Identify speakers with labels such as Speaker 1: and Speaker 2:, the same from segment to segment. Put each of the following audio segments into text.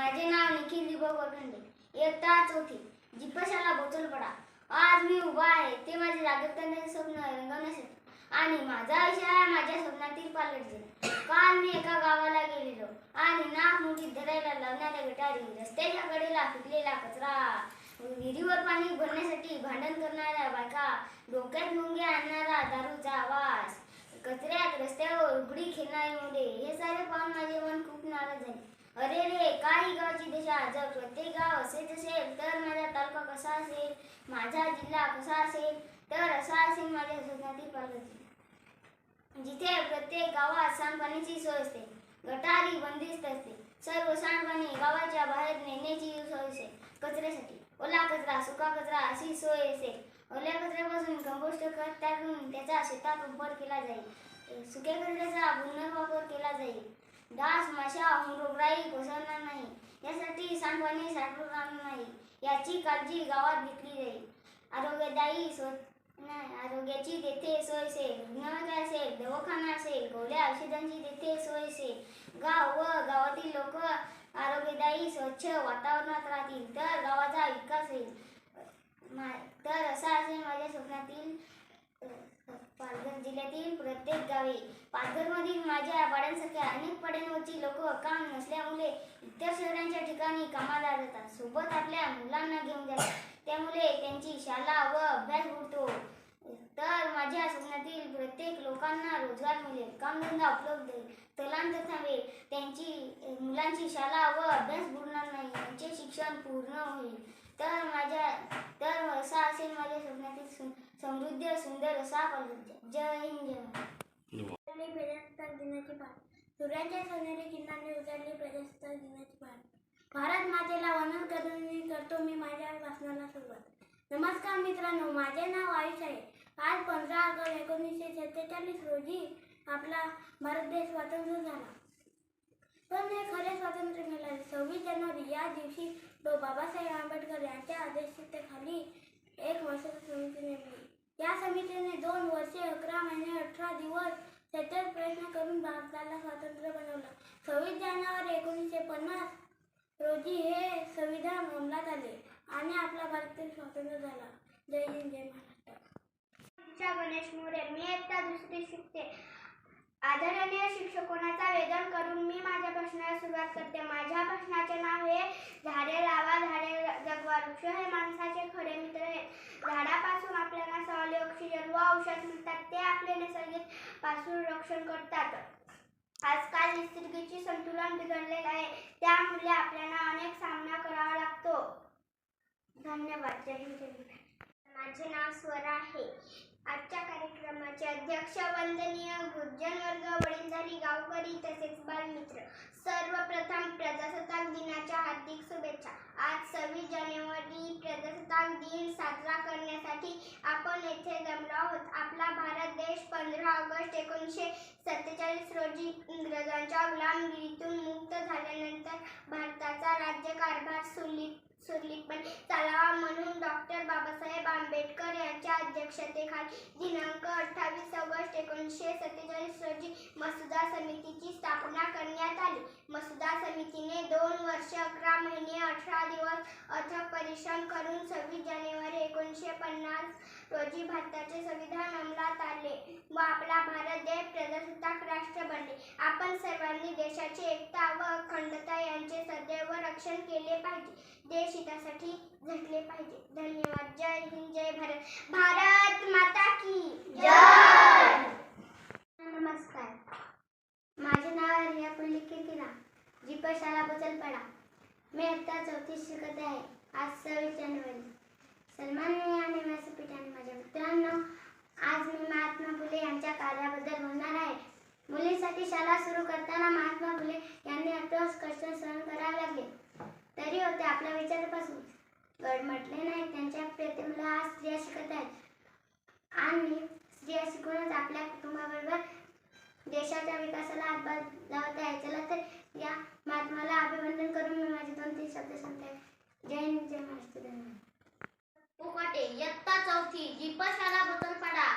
Speaker 1: माझे नाव निखिल दीपक वरखंडे इयत्ता चौथी जिपशाला बोचलपडा आज मी उभा आहे. ते माझे जागृतांचे स्वप्न रंगवण्यासाठी आणि माझा विषय आहे माझ्या स्वप्नातील पालट जिल्हा काल मी एका गावाला गेलेलो. आणि नाक मुठीत धरायला लावणाऱ्या गटारी रस्त्याच्या कडेला फुटलेला कचरा. विहिरीवर पाणी भरण्यासाठी भांडण करणाऱ्या बायका डोक्यात मुंगे आणणारा दारूचा आवाज कचऱ्यात रस्त्यावर उघडी खेळणारे मुले हे सारे पाहून माझे मन खूप नाराज झाले अरे रे काही गावची दिशा जर प्रत्येक गाव असेच असेल तर माझा तालुका कसा असेल माझा जिल्हा कसा असेल तर असा असेल माझ्या स्वप्नातील पालक जिथे प्रत्येक गावात सांडपाण्याची सोय असते गटारी बंदिस्त असते सर्व सांडपाणी गावाच्या बाहेर नेण्याची सोय असेल कचऱ्यासाठी. ओला कचरा सुका कचरा अशी सोय असेल ओल्या कचऱ्यापासून कंपोस्ट खत टाकून त्याचा शेतात वापर केला जाईल. सुक्या कचऱ्याचा पुनर्वापर केला अशा रोगराई पसरणार नाही. यासाठी सांडपाणी साठवून राहणार नाही. याची काळजी गावात घेतली जाईल. आरोग्यदायी स्व आरोग्याची तेथे सोय असेल रुग्णालय असेल दवाखाना असेल गोळ्या औषधांची तेथे सोय असेल गाव व गावातील लोक आरोग्यदायी स्वच्छ वातावरणात राहतील तर गावाचा विकास होईल. मा- तर असा असेल माझ्या स्वप्नातील पालघर जिल्ह्यातील प्रत्येक गावी पालघर माझ्या पाड्यांसारख्या अनेक पाड्यांवरची लोक काम नसल्यामुळे इतर शहरांच्या ठिकाणी कामाला जातात. सोबत आपल्या मुलांना घेऊन जातात. त्यामुळे त्यांची शाळा व अभ्यास उडतो तर माझ्या स्वप्नातील प्रत्येक लोकांना रोजगार मिळेल कामधंदा उपलब्ध स्थलांतर नव्हे त्यांची मुलांची शाळा व अभ्यास बुडणार नाही त्यांचे शिक्षण पूर्ण होईल. तर माझ्या तर असा असेल माझ्या स्वप्नातील समृद्ध सुंदर असा पालघर जय हिंद. जय महाराष्ट्र.
Speaker 2: उजाडली प्रजासत्ताक दिनाची पहाट सूर्याच्या सोनेरी किरणांनी उजाडली प्रजासत्ताक दिनाची भारत भारत मातेला वंदन करून करतो मी माझ्या भाषणाला सुरुवात. नमस्कार मित्रांनो माझे नाव आयुष आहे. आज पंधरा ऑगस्ट एकोणीसशे सत्तेचाळीस रोजी आपला भारत देश स्वतंत्र झाला. पण हे खरे स्वातंत्र्य मिळाले. सव्वीस जानेवारी या दिवशी तो बाबासाहेब आंबेडकर यांच्या अध्यक्षतेखाली एक वर्षाची समिती नेमली. या समितीने दोन वर्षे अकरा अठरा दिवस सतत प्रयत्न करून भारताला स्वातंत्र्य बनवलं. सव्वीस जानेवारी एकोणीसशे पन्नास रोजी हे संविधान अंमलात आले आणि आपला भारत स्वातंत्र्य झाला. जय हिंद जय महाराष्ट्र. गणेश मोरे मी इयत्ता दुसरी शिकते. आदरणीय शिक्षकोनाचा वेदन करून मी माझ्या भाषणाला सुरुवात करते. माझ्या भाषणाचे नाव हे झाडे लावा झाडे जगवा. वृक्ष हे माणसाचे खरे मित्र आहेत. झाडापासून आपल्याला सावली ऑक्सिजन व औषध मिळतात. ते आपले नैसर्गिकपासून रक्षण करतात. आजकाल निसर्गाचे संतुलन बिघडलेलं आहे. त्यामुळे आपल्याला अनेक सामना करावा लागतो. धन्यवाद. जय हिंद. माझे नाव स्वरा आहे. गुर्जन वर्ग वडीलधारी गावकरी तसेच बालमित्र. सर्वप्रथम प्रजासत्ताक दिनाच्या हार्दिक शुभेच्छा. आज सव्वीस जानेवारी प्रजासत्ताक दिन साजरा करण्यासाठी आपण येथे जमलो आहोत. आपला भारत देश पंधरा ऑगस्ट एकोणीसशे सत्तेचाळीस रोजी इंग्रजांच्या गुलामगिरीतून मुक्त झाल्यानंतर भारताचा राज्यकारभार सुरळीत सुरळीतपणे चालावा म्हणून डॉक्टर बाबासाहेब आंबेडकर यांच्या अध्यक्षतेखाली दिनांक अठ्ठावीस ऑगस्ट एकोणीसशे सत्तेचाळीस रोजी मसुदा समितीची स्थापना करण्यात आली. मसुदा समितीने दोन वर्ष अकरा महिने अठरा दिवस अथक परिश्रम करून सव्वीस जानेवारी एकोणीसशे पन्नास रोजी भारताचे संविधान अंमलात आले व आपला भारत देश प्रजासत्ताक राष्ट्र बनले. आपण सर्वांनी देशाची एकता व अखंडता यांचे सदैव रक्षण केले पाहिजे. देश हितासाठी झटले पाहिजे. धन्यवाद. जय हिंद जय भारत. भारत माता की जय! नमस्कार. माझे नाव आहे रिया जी किरा जीपशाला बचलपडा मी आता चौथी शिकत आहे. आज सव्वीस जानेवारी सन्माननीय आणि व्यासपीठ आणि माझ्या मित्रांनो आज मी महात्मा फुले यांच्या कार्याबद्दल बोलणार आहे मुलींसाठी शाळा सुरू करताना महात्मा फुले यांनी अटोस कष्ट सहन करावे लागले तरी होते आपल्या विचारापासून गड म्हटले नाही त्यांच्या प्रतिमेला आज स्त्रिया शिकत आहेत. आणि स्त्रिया शिकूनच आपल्या कुटुंबाबरोबर देशाच्या विकासाला हातभार लावत आहे. चला तर या महात्माला अभिवंदन करून मी माझे दोन तीन शब्द सांगते. जय हिंद जय महाराष्ट्र. धन्यवाद
Speaker 1: उकाटे इयत्ता चौथी जीपशाला पडा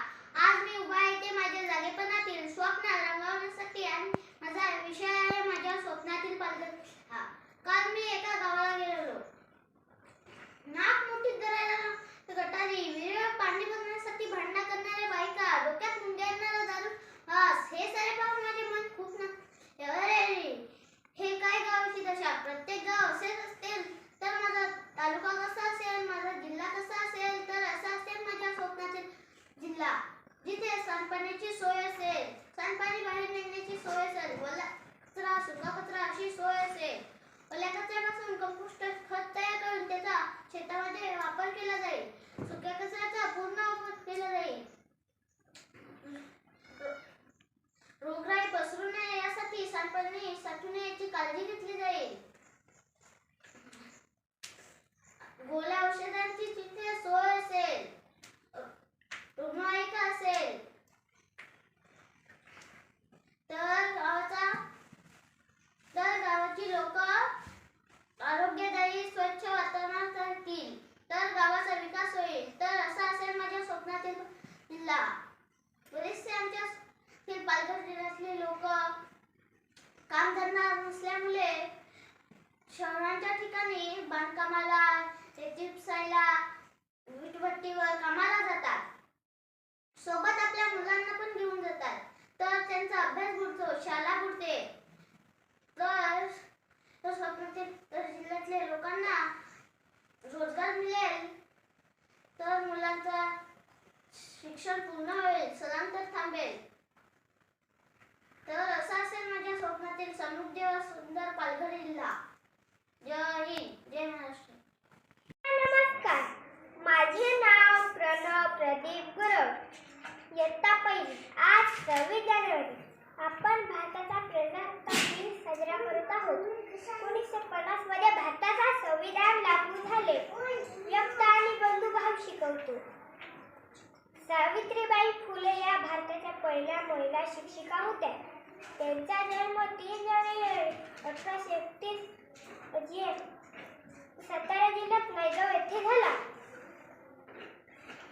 Speaker 1: आज मी उभा आहे ते माझ्या जागेपणातील स्वप्न रंगवण्यासाठी आणि माझा विषय आहे माझ्या स्वप्नातील पालक. हा काल मी एका
Speaker 3: गावाला गेलेलो साठवून याची काळजी घेतली जाईल गोळ्या औषधांची तिथे सोय असेल रुग्णवाहिका असेल तर गावाचा तर गावाची लोक आरोग्यदायी स्वच्छ वातावरणात राहतील तर गावाचा विकास होईल तर असा असेल माझ्या स्वप्नातील जिल्हा बरेचसे आमच्या ते पालघर जिल्ह्यातले लोक काम धरणार नसल्यामुळे शहरांच्या ठिकाणी बांधकामाला रेती उपसायला वीटभट्टीवर कामाला जातात. सोबत आपल्या मुलांना पण घेऊन जातात. तर त्यांचा अभ्यास बुडतो शाला बुडते. तर तर स्वप्नातील तर जिल्ह्यातल्या लोकांना रोजगार मिळेल. तर मुलांचा शिक्षण पूर्ण होईल स्थलांतर थांबेल. तर असा असेल माझ्या स्वप्नातील समृद्धी व सुंदर पालघर जिल्हा. जय हिंद जय महाराष्ट्र.
Speaker 2: नमस्कार माझे नाव प्रणव प्रदीप गुरव. इयत्ता पहिली आज सव्वीस जानेवारी. आपण भारताचा प्रजासत्ताक दिन साजरा करत आहोत. एकोणीसशे पन्नासमध्ये भारताचा संविधान लागू झाले. एकता आणि बंधुभाव शिकवतो. सावित्रीबाई फुले या भारताच्या पहिल्या महिला शिक्षिका होत्या. त्यांचा जन्म तीन अठराशे एकतीस म्हणजे सातारा जिल्ह्यात नायगाव येथे झाला.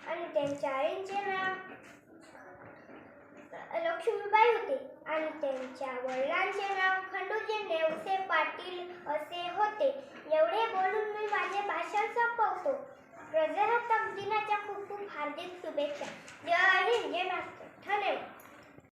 Speaker 2: आणि त्यांच्या आईचे नाव लक्ष्मीबाई होते. आणि त्यांच्या वडिलांचे नाव खंडूजी नेवसे पाटील असे होते. एवढे बोलून मी माझे भाषण संपवतो. प्रजासत्ताक दिनाच्या खूप खूप हार्दिक शुभेच्छा. जय हिंद जय महाराष्ट्र. धन्यवाद.